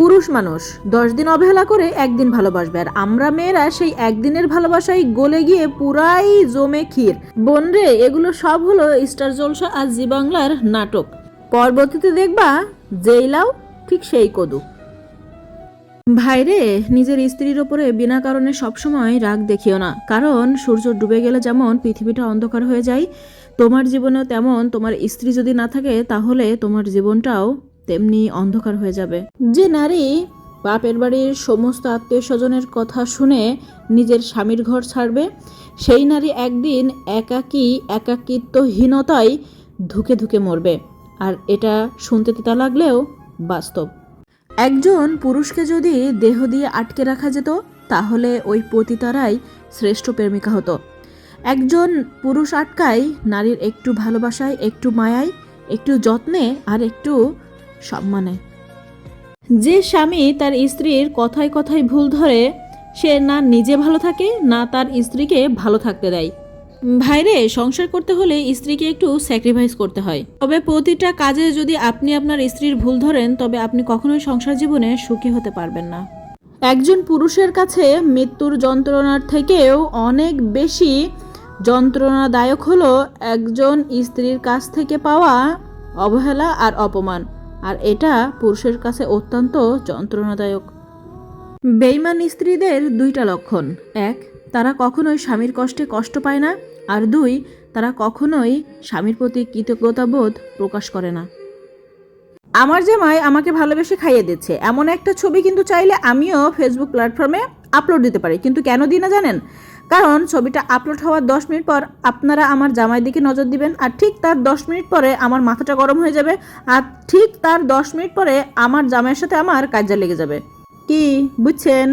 পুরুষ মানুষ। দশ দিন অবহেলা করে একদিন ভালোবাসবে। আর আমরা মেয়েরা সেই একদিনের ভালোবাসায় গলে গিয়ে পুরাই জমে ক্ষীর। বোন রে, এগুলো সব হলো স্টার জলসা আর জি বাংলার নাটক। পরবর্তীতে দেখবা, যেই লাও ঠিক সেই কদু। ভাইরে নিজের স্ত্রীর ওপরে বিনা কারণে সবসময় রাগ দেখিও না। কারণ সূর্য ডুবে গেলে যেমন পৃথিবীটা অন্ধকার হয়ে যায়, তোমার জীবনেও তেমন তোমার স্ত্রী যদি না থাকে, তাহলে তোমার জীবনটাও তেমনি অন্ধকার হয়ে যাবে। যে নারী বাপের বাড়ির সমস্ত আত্মীয় স্বজনের কথা শুনে নিজের স্বামীর ঘর ছাড়বে, সেই নারী একদিন একাকী, একাকিত্বহীনতায় ধুকে ধুকে মরবে। আর এটা শুনতে তিতা লাগলেও বাস্তব। একজন পুরুষকে যদি দেহ দিয়ে আটকে রাখা যেত, তাহলে ওই পতিতারাই শ্রেষ্ঠ প্রেমিকা হতো। একজন পুরুষ আটকায়, নারীর একটু ভালোবাসায়, একটু মায়ায়, একটু যত্নে, আর একটু সম্মানে যে স্বামী তার স্ত্রীর কথায় কথায় ভুল ধরে, সে না নিজে ভালো থাকে, না তার স্ত্রীকে ভালো থাকতে দেয়। ভাইরে, সংসার করতে হলে স্ত্রীকে একটু স্যাক্রিফাইস করতে হয়। তবে প্রতিটা কাজে যদি আপনি আপনার স্ত্রীর ভুল ধরেন, তবে আপনি কখনোই সংসার জীবনে সুখী হতে পারবেন না। একজন পুরুষের কাছে মৃত্যুর যন্ত্রণার থেকেও অনেক বেশি যন্ত্রণাদায়ক হলো একজন স্ত্রীর কাছ থেকে পাওয়া অবহেলা আর অপমান। আর এটা পুরুষের কাছে অত্যন্ত যন্ত্রণাদায়ক। বেইমান স্ত্রীদের দুইটা লক্ষণ। এক, তারা কখনোই স্বামীর কষ্টে কষ্ট পায় না, আর দুই, তারা কখনোই স্বামীর প্রতি কৃতজ্ঞতাবোধ প্রকাশ করে না। আমার জামাই আমাকে ভালোবেসে খাইয়ে দিচ্ছে। এমন একটা ছবি কিন্তু চাইলে আমিও ফেসবুক প্ল্যাটফর্মে আপলোড দিতে পারি। কিন্তু কেন দিই না জানেন? কারণ ছবিটা আপলোড হওয়ার দশ মিনিট পর আপনারা আমার জামাই দিকে নজর দিবেন আর ঠিক তার দশ মিনিট পরে আমার মাথাটা গরম হয়ে যাবে আর ঠিক তার দশ মিনিট পরে আমার জামাইয়ের সাথে আমার কাজে লেগে যাবে। কি বুঝছেন?